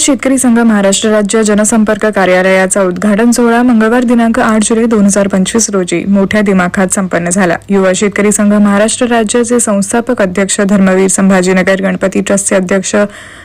शेतकरी संघ महाराष्ट्र राज्य जनसंपर्क कार्यालयाचा उद्घाटन सोहळा मंगळवार दिनांक आठ जुलै दोन हजार पंचवीस रोजी मोठ्या दिमाखात संपन्न झाला. युवा शेतकरी संघ महाराष्ट्र राज्याचे संस्थापक अध्यक्ष धर्मवीर संभाजीनगर गणपती ट्रस्टचे अध्यक्ष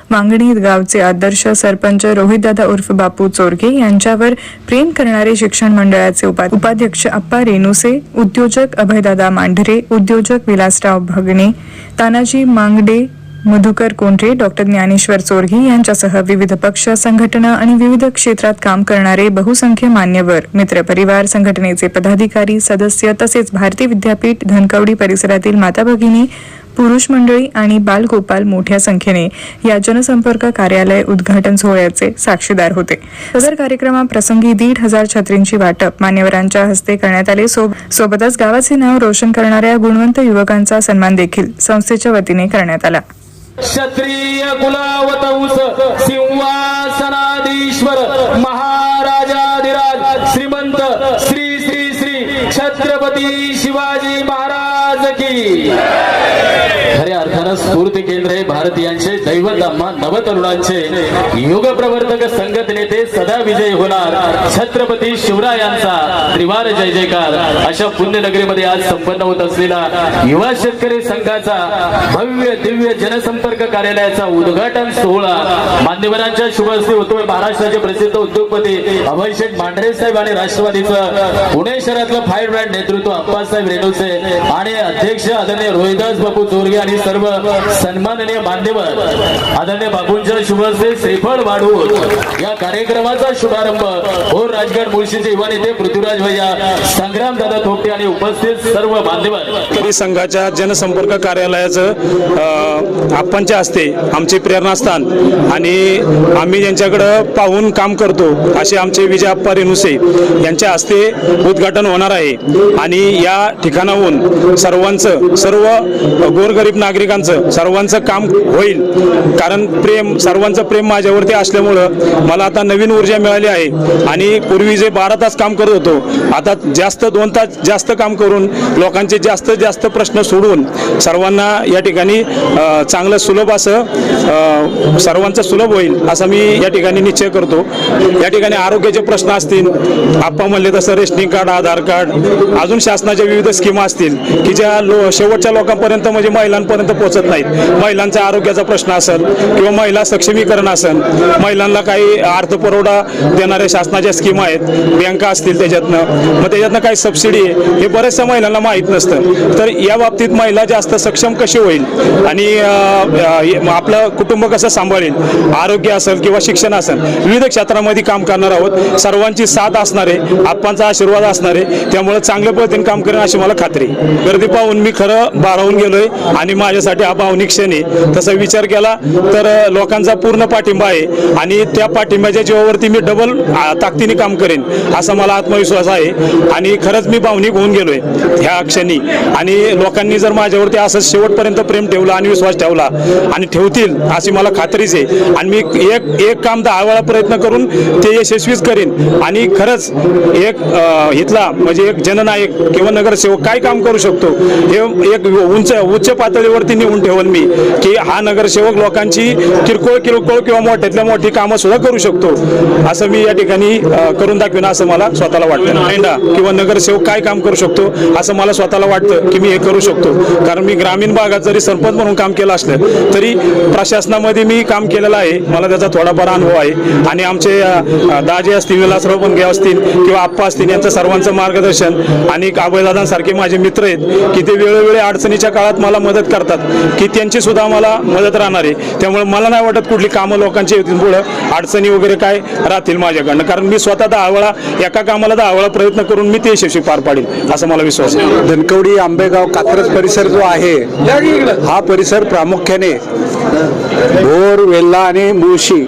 मांगणी गावचे आदर्श सरपंच रोहितदादा उर्फ बापू चोरगे यांच्यावर प्रेम करणारे शिक्षण मंडळाचे उपाध्यक्ष अप्पा रेणुसे उद्योजक अभयदादा मांढरे उद्योजक विलासराव भगणे तानाजी मांगडे मधुकर कोंढरे डॉक्टर ज्ञानेश्वर चोरघे यांच्यासह विविध पक्ष संघटना आणि विविध क्षेत्रात काम करणारे बहुसंख्य मान्यवर मित्रपरिवार संघटनेचे पदाधिकारी सदस्य तसेच भारती विद्यापीठ धनकवडी परिसरातील माता भगिनी पुरुष मंडळी आणि बालगोपाल मोठ्या संख्येने या जनसंपर्क कार्यालय उद्घाटन सोहळ्याचे साक्षीदार होते. सदर कार्यक्रमाप्रसंगी दीड हजार छत्रींची वाटप मान्यवरांच्या हस्ते करण्यात आले. सोब- सोबतच गावाचे नाव रोशन करणाऱ्या गुणवंत युवकांचा सन्मान देखील संस्थेच्या वतीने करण्यात आला. क्षत्रिय कुलावतंस सिंहासनाधीश्वर महाराजाधिराज श्रीमंत श्री श्री श्री छत्रपती शिवाजी महाराज की खऱ्या अर्थानं स्फूर्ती केंद्र हे भारतीयांचे दैवत आम्हा नवतरुणांचे युग प्रवर्तक संगत नेते सदा विजय होणार. छत्रपती शिवरायांचा त्रिवार जय जयकार. अशा पुण्यनगरीमध्ये आज संपन्न होत असलेला युवा शेतकरी संघाचा भव्य दिव्य जनसंपर्क कार्यालयाचा उद्घाटन सोहळा मान्यवरांच्या शुभ हस्ते होतोय महाराष्ट्राचे प्रसिद्ध उद्योगपती अभय शेठ मांढरे साहेब आणि राष्ट्रवादीचं पुणे शहरातलं फायर ब्रँड नेतृत्व अप्पासाहेब रेणुसे आणि अध्यक्ष आदरणीय रोहिदास बापू चोरगे आणि सर्व सन्माननीय मान्यवर आदरणीय बापूंच्या शुभ श्रीफळ वाढवून या कार्यक्रमाचा शुभारंभ हो राजगड मुळशीचे युवा नेते पृथ्वीराज भैया संग्राम दादा थोपटे आणि उपस्थित सर्व मान्यवर. संघाच्या जनसंपर्क कार्यालयाचं आपणच्या हस्ते आमचे प्रेरणास्थान आणि आम्ही ज्यांच्याकडं पाहून काम करतो असे आमचे विजय अप्पा रेणुसे यांच्या हस्ते उद्घाटन होणार आहे. आणि या ठिकाणाहून सर्व सर्वांचं सर्व गोरगरीब नागरिकांचं सर्वांचं काम होईल. कारण प्रेम सर्वांचं प्रेम माझ्यावरती असल्यामुळं मला आता नवीन ऊर्जा मिळाली आहे. आणि पूर्वी जे बारा तास काम करत होतो आता जास्त दोन तास जास्त काम करून लोकांचे जास्त जास्त प्रश्न सोडून सर्वांना या ठिकाणी चांगलं सुलभ असं सर्वांचं सुलभ होईल असं मी या ठिकाणी निश्चय करतो. या ठिकाणी आरोग्याचे प्रश्न असतील आप्पा म्हणले तसं रेशनिंग कार्ड आधार कार्ड अजून शासनाच्या विविध स्कीमा असतील की ज्या लो शेवटच्या लोकांपर्यंत म्हणजे महिलांपर्यंत पोहोचत नाहीत. महिलांचा आरोग्याचा प्रश्न असेल किंवा महिला सक्षमीकरण असेल महिलांना काही अर्थपुरवठा देणाऱ्या शासनाच्या स्कीम आहेत बँका असतील त्याच्यातनं. मग त्याच्यातनं काही सबसिडी आहे हे बऱ्याचशा महिलांना माहीत नसतं. तर या बाबतीत महिला जास्त सक्षम कशी होईल? आणि आपलं कुटुंब कसं सांभाळेल? आरोग्य असेल किंवा शिक्षण असेल विविध क्षेत्रामध्ये काम करणार आहोत. सर्वांची साथ असणारे आहे आप्पांचा आशीर्वाद असणारे त्यामुळे चांगल्या पद्धतीने काम करेन अशी मला खात्री गर्दी पाहून मी खरं बारावून गेलोय आणि माझ्यासाठी हा भावनिक क्षण आहे. तसा विचार केला तर लोकांचा पूर्ण पाठिंबा आहे आणि त्या पाठिंब्याच्या जीवावरती मी डबल ताकदीने काम करेन असा मला आत्मविश्वास आहे आणि खरंच मी भावनिक होऊन गेलोय ह्या क्षणी. आणि लोकांनी जर माझ्यावरती असं शेवटपर्यंत प्रेम ठेवलं आणि विश्वास ठेवला आणि ठेवतील अशी मला खात्रीच आहे. आणि मी एक एक काम दहा वेळा प्रयत्न करून ते यशस्वीच करेन. आणि खरंच एक इथला म्हणजे एक जननायक किंवा नगरसेवक काय काम करू शकतो हे एक उंच उच्च पातळीवरती नेऊन ठेवल मी की हा नगरसेवक लोकांची किरकोळ किरकोळ किंवा मोठ्यातल्या मोठी कामं सुद्धा करू शकतो. असं मी या ठिकाणी करून दाखवेन असं मला स्वतःला वाटतं. मेंढा किंवा नगरसेवक काय काम करू शकतो असं मला स्वतःला वाटतं की मी हे करू शकतो. कारण मी ग्रामीण भागात जरी सरपंच म्हणून काम केलं असलं तरी प्रशासनामध्ये मी काम केलेलं आहे. मला त्याचा थोडाफार अनुभव आहे. आणि आमचे दाजे असतील विलासराव बनगे असतील किंवा आप्पा असतील यांचं सर्वांचं मार्गदर्शन आणि अभयदादांसारखे माझे मित्र आहेत की ते वेळोवेळी अडचणीच्या काळात मला मदत करतात की त्यांची सुद्धा मला मदत राहणार आहे. त्यामुळे मला नाही वाटत कुठली कामं लोकांची येतील पुढं अडचणी वगैरे काय राहतील माझ्याकडनं. कारण मी स्वतः दहा वेळा एका कामाला दहा वेळा प्रयत्न करून मी ते यशस्वी पार पाडेल असा मला विश्वास आहे. धनकवडी आंबेगाव कात्रज परिसर जो आहे हा परिसर प्रामुख्याने भोर वेल्ला आणि मुळशी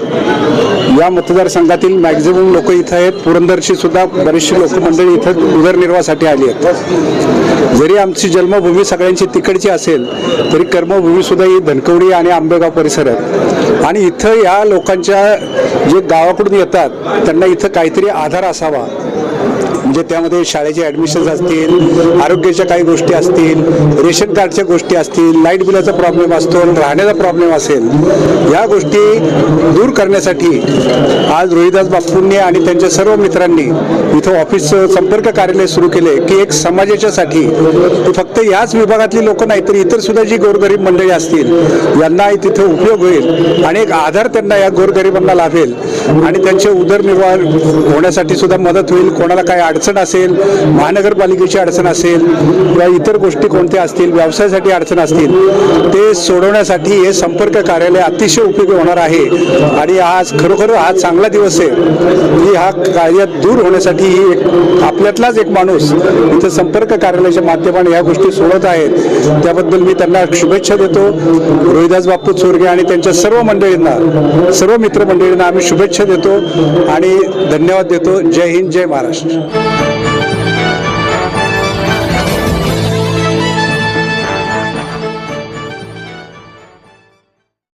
या मतदारसंघातील मॅक्झिमम लोक इथं आहेत. पुरंदरची सुद्धा बरीचशी लोकमंडळी इथं उदरनिर्वाहासाठी आली आहेत. जरी आमची जन्मभूमी सगळ्यांची तिकडची असेल तरी कर्मभूमी सुद्धा ही धनकवडी आणि आंबेगाव परिसर आणि इथं या लोकांच्या जे गावाकडून येतात त्यांना इथं काहीतरी आधार असावा. म्हणजे त्यामध्ये शाळेचे ॲडमिशन्स असतील आरोग्याच्या काही गोष्टी असतील रेशन कार्डच्या गोष्टी असतील लाइट बिलाचा प्रॉब्लेम असतो राहण्याचा प्रॉब्लेम असेल या गोष्टी दूर करण्यासाठी आज रोहिदास बापूंनी आणि त्यांच्या सर्व मित्रांनी इथं ऑफिस संपर्क कार्यालय सुरू केले की एक समाजाच्यासाठी फक्त याच विभागातली लोक नाही तर इतर सुद्धा जी गोरगरीब मंडळी असतील यांना तिथे उपयोग होईल आणि एक आधार त्यांना या गोरगरिबांना लाभेल आणि त्यांचे उदरनिर्वाह होण्यासाठी सुद्धा मदत होईल कोणाला काय अडचण अडचण असेल महानगरपालिकेची अडचण असेल किंवा इतर गोष्टी कोणत्या असतील व्यवसायासाठी अडचण असतील ते सोडवण्यासाठी हे संपर्क कार्यालय अतिशय उपयोगी होणार आहे. आणि आज खरोखर हा चांगला दिवस आहे. की हा कार्य दूर होण्यासाठी ही एक आपल्यातलाच एक माणूस इथं संपर्क कार्यालयाच्या माध्यमाने या गोष्टी सोडत आहेत. त्याबद्दल मी त्यांना शुभेच्छा देतो. रोहिदास बापू चोरगे आणि त्यांच्या सर्व मंडळींना सर्व मित्रमंडळींना आम्ही शुभेच्छा देतो आणि धन्यवाद देतो. जय हिंद जय महाराष्ट्र. Thank you.